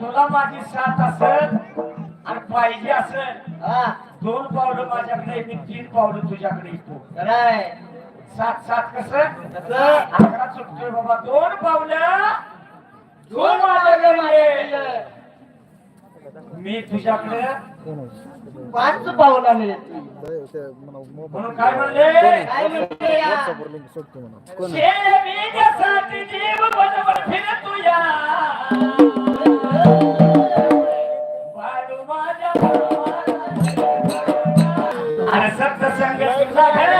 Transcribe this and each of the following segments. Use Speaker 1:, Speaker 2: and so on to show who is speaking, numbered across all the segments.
Speaker 1: तुला माझी साथ असेल आणि पाहिजे असेल
Speaker 2: हा.
Speaker 1: दोन पावलं माझ्याकडे मी तीन पावलं तुझ्याकडे येतो
Speaker 2: खरंय.
Speaker 1: सात सात कसं?
Speaker 2: कसं?
Speaker 1: अकरा चुकतोय बाबा. दोन पावलं
Speaker 2: दोन माझ्याकडे
Speaker 1: मी तुझ्याकडे
Speaker 2: पाच पावला
Speaker 1: म्हणून काय म्हणले?
Speaker 2: काय म्हणते या?
Speaker 1: जीव तुया
Speaker 2: Yeah.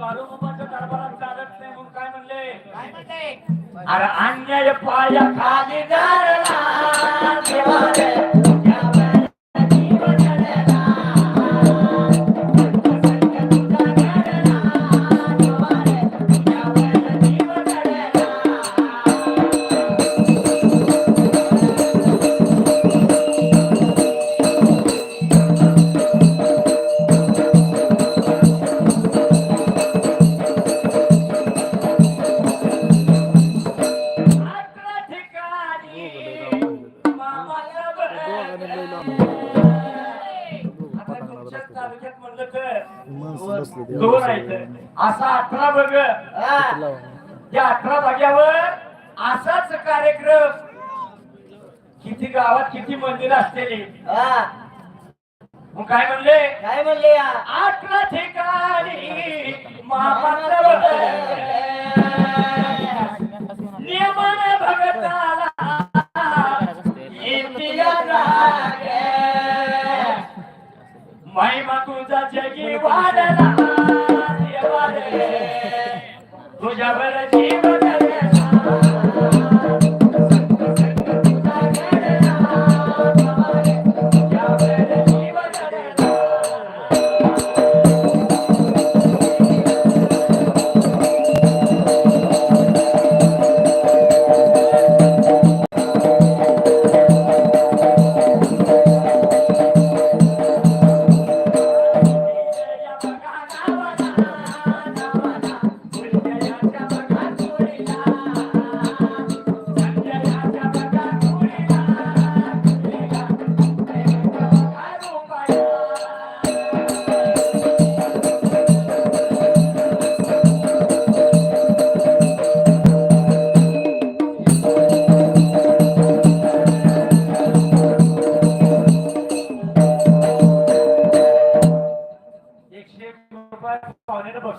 Speaker 1: या बाळूमामाच्या दरबारात चालत नाही म्हणून काय म्हणले? अरे अन्याय पाया खाली धरला दोन आहेत. असा अठरा बघ.
Speaker 2: हा.
Speaker 1: या अठरा भाग्यावर असाच कार्यक्रम. किती गावात किती मंदिर असलेली
Speaker 2: हा.
Speaker 1: मग काय म्हणले?
Speaker 2: काय म्हणले या?
Speaker 1: अठरा ठिकाणी मामाचं महिमा तुझा जगी वाढला देवा रे. तुझ्यावर जीव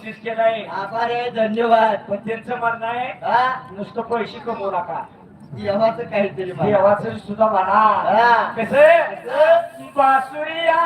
Speaker 1: बक्षीस केलंय.
Speaker 2: आभार आहे. धन्यवाद.
Speaker 1: पण त्यांचं म्हणणं आहे
Speaker 2: हा?
Speaker 1: नुसतं पैसे कमवू नका.
Speaker 2: देवाचं काहीतरी म्हणा.
Speaker 1: देवाचं सुद्धा म्हणा.
Speaker 2: हा.
Speaker 1: कसं? बासुरिया